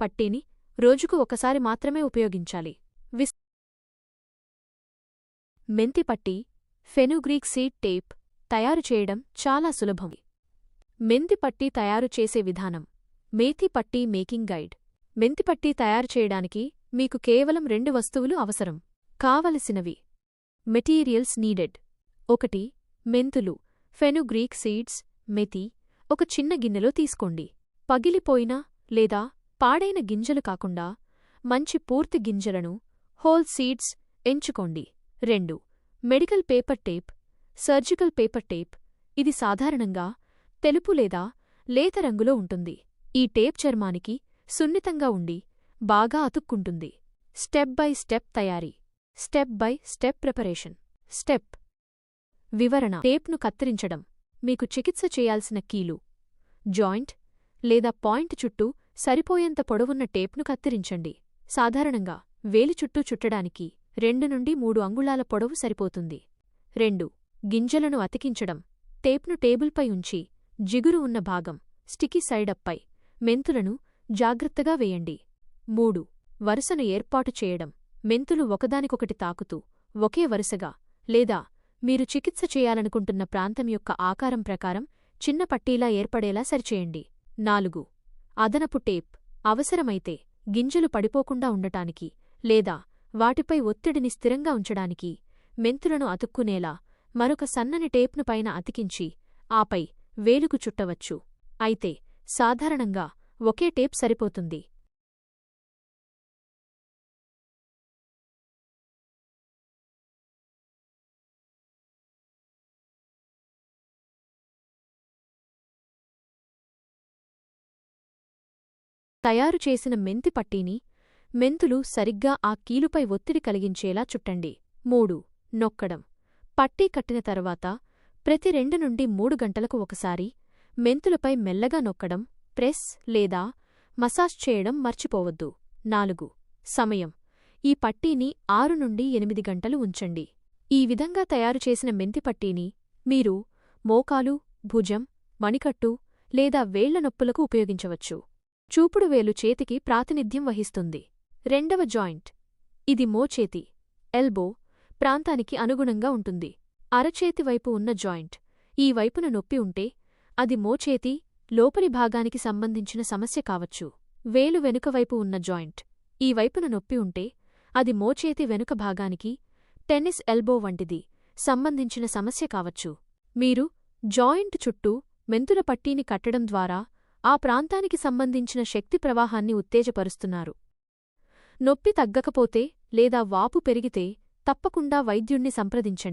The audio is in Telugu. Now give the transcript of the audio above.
పట్టీని రోజుకు ఒకసారి మాత్రమే ఉపయోగించాలి. విస్ మెంతి పట్టీ ఫెనుగ్రీక్ సీడ్ టేప్ తయారు చేయడం చాలా సులభం. మెంతి పట్టీ తయారు చేసే విధానం మేథి పట్టీ మేకింగ్ గైడ్. మెంతి పట్టీ తయారు చేయడానికి మీకు కేవలం రెండు వస్తువులు అవసరం. కావలసినవి మెటీరియల్స్ నీడెడ్. ఒకటి మెంతులు ఫెనుగ్రీక్ సీడ్స్ మెతి ఒక చిన్న గిన్నెలో తీసుకోండి. పగిలిపోయిన లేదా పాడైన గింజలు కాకుండా మంచి పూర్తి గింజలను హోల్ సీడ్స్ ఎంచుకోండి. రెండు medical paper tape surgical paper tape. ఇది సాధారణంగా తెలుపు లేదా లేత రంగులో ఉంటుంది. ఈ టేప్ చర్మానికి సున్నితంగా ఉండి బాగా అతుక్కుంటుంది. స్టెప్ బై స్టెప్ తయారీ. Step by step preparation. Step. వివరణ. టేప్ను కత్తిరించడం. మీకు చికిత్స చేయాల్సిన కీలు. జాయింట్ లేదా పాయింట్ చుట్టూ సరిపోయేంత పొడవున్న టేప్ను కత్తిరించండి. సాధారణంగా వేలి చుట్టూ చుట్టడానికి రెండు నుండి మూడు అంగుళాల పొడవు సరిపోతుంది. రెండు. గింజలను అతికించడం. టేప్ను టేబుల్పై ఉంచి జిగురు ఉన్న భాగం స్టికీ సైడప్పై మెంతులను జాగ్రత్తగా వేయండి. మూడు. వరుసను ఏర్పాటు చేయడం. మెంతులు ఒకదానికొకటి తాకుతూ ఒకే వరుసగా లేదా మీరు చికిత్స చేయాలనుకుంటున్న ప్రాంతం యొక్క ఆకారం ప్రకారం చిన్న పట్టీలా ఏర్పడేలా సరిచేయండి. నాలుగు. అదనపు టేప్ అవసరమైతే గింజలు పడిపోకుండా ఉండటానికి లేదా వాటిపై ఒత్తిడిని స్థిరంగా ఉంచడానికి మెంతులను అతుక్కునేలా మరొక సన్నని టేప్ను పైన అతికించి ఆపై వేలుకు చుట్టవచ్చు. అయితే సాధారణంగా ఒకే టేప్ సరిపోతుంది. తయారు చేసిన మెంతి పట్టీని మెంతులు సరిగ్గా ఆ కీలుపై ఒత్తిడి కలిగించేలా చుట్టండి. మూడు. నొక్కడం. పట్టీ కట్టిన తరువాత ప్రతి రెండు నుండి మూడు గంటలకు ఒకసారి మెంతులపై మెల్లగా నొక్కడం ప్రెస్ లేదా మసాజ్ చేయడం మర్చిపోవద్దు. నాలుగు. సమయం. ఈ పట్టీని ఆరు నుండి ఎనిమిది గంటలు ఉంచండి. ఈ విధంగా తయారు చేసిన మెంతి పట్టీని మీరు మోకాలు భుజం మణికట్టు లేదా వేళ్ళ నొప్పులకు ఉపయోగించవచ్చు. చూపుడు వేలు చేతికి ప్రాతినిధ్యం వహిస్తుంది. రెండవ జాయింట్. ఇది మోచేతి ఎల్బో ప్రాంతానికి అనుగుణంగా ఉంటుంది. అరచేతి వైపు ఉన్న జాయింట్. ఈ వైపున నొప్పి ఉంటే అది మోచేతి లోపలి భాగానికి సంబంధించిన సమస్య కావచ్చు. వేలు వెనుక వైపు ఉన్న జాయింట్. ఈ వైపున నొప్పి ఉంటే అది మోచేతి వెనుక భాగానికి టెన్నిస్ ఎల్బో వంటిది సంబంధించిన సమస్య కావచ్చు. మీరు జాయింట్ చుట్టూ మెంతుల పట్టీని కట్టడం ద్వారా ఆ ప్రాంతానికి సంబంధించిన శక్తి ప్రవాహాన్ని ఉత్తేజపరుస్తున్నారు. నొప్పి తగ్గకపోతే లేదా వాపు పెరిగితే తప్పకుండా వైద్యుణ్ణి సంప్రదించండి.